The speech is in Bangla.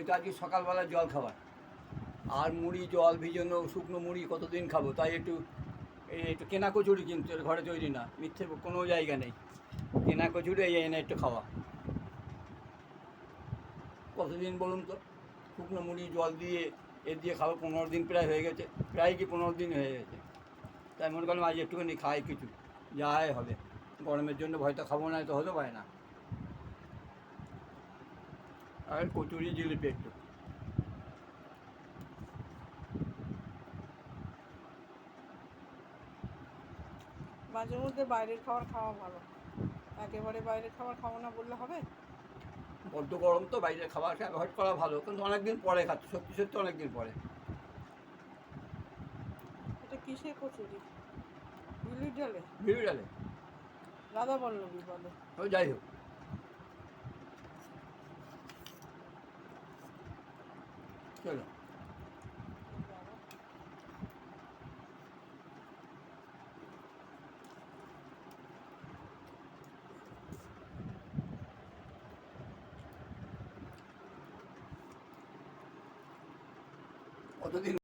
এটা আজকে সকালবেলা জল খাবার। আর মুড়ি জল, ভিজানো শুকনো মুড়ি কতদিন খাব? তাই একটু একটু কেনা কচুরি কিন্তু ঘরে তৈরি না, মিথ্যে কোনো জায়গা নেই। কেনা কচুরি এই এনে একটু খাওয়া। কতদিন বলুন তো? শুকনো মুড়ি, জল দিয়ে, এ দিয়ে খাব, পনেরো দিন প্রায় হয়ে গেছে, প্রায় কি পনেরো দিন হয়ে গেছে। তাই মনে করলাম আজ একটুখানি খাই কিছু, যাই হবে। গরমের জন্য হয়তো খাব না তো হতে পারে না। আর কচুরি জিলিপি একটু। মাঝে মধ্যে বাইরের খাবার খাওয়া ভালো। একেবারে বাইরের খাবার খাব না বললে হবে? বড্ড গরম তো বাইরে খাবার অ্যাভয়েড করা ভালো কিন্তু অনেকদিন পরে খাচ্ছি সত্যি সত্যি অনেকদিন পরে। এটা কিসের কচুরি? বিউলির ডালে? ভিড় ডালে। রাধা বল্লভী বলে ও যাই হোক। চলো কতদিন